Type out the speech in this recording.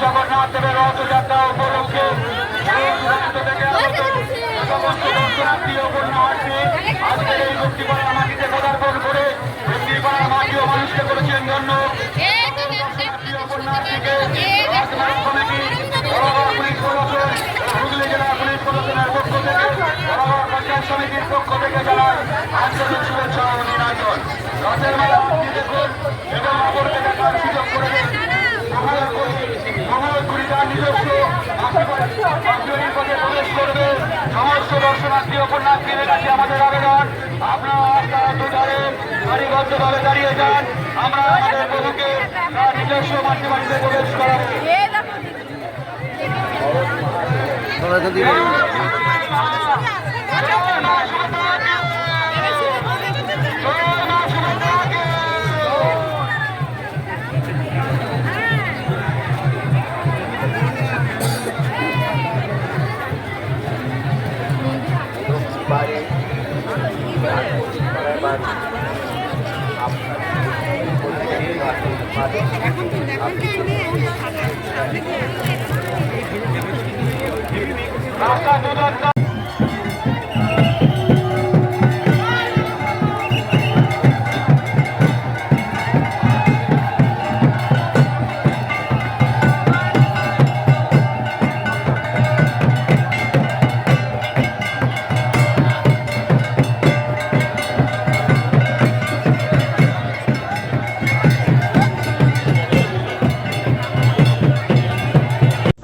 জগন্নাথ দেবের রথযাত্রা উপলক্ষে আজকের এই ভক্তিপাড়ার মাটিতে পদার্পণ করে মাটি ও মানুষকে করেছেন ধন্য। হুগলি জেলা পুলিশ প্রশাসনের পক্ষ থেকে পঞ্চায়েত সমিতির পক্ষ থেকে জানায় আন্তরিক শুভেচ্ছা ও অভিনন্দন রথের মেলা দেখুন এবং অপরকে দেখার সুযোগ করে দিন মহানগরী নিজস্ব করবে সমস্ত দর্শনার্থী ও পুণ্যার্থীদের কাছে আমাদের আপনারা রাস্তার দুধারে সারিবদ্ধভাবে দাঁড়িয়ে যান আমরা আমাদের প্রভুকে নিজস্ব মাতৃবাড়িতে প্রবেশ করাবো। রাস্তা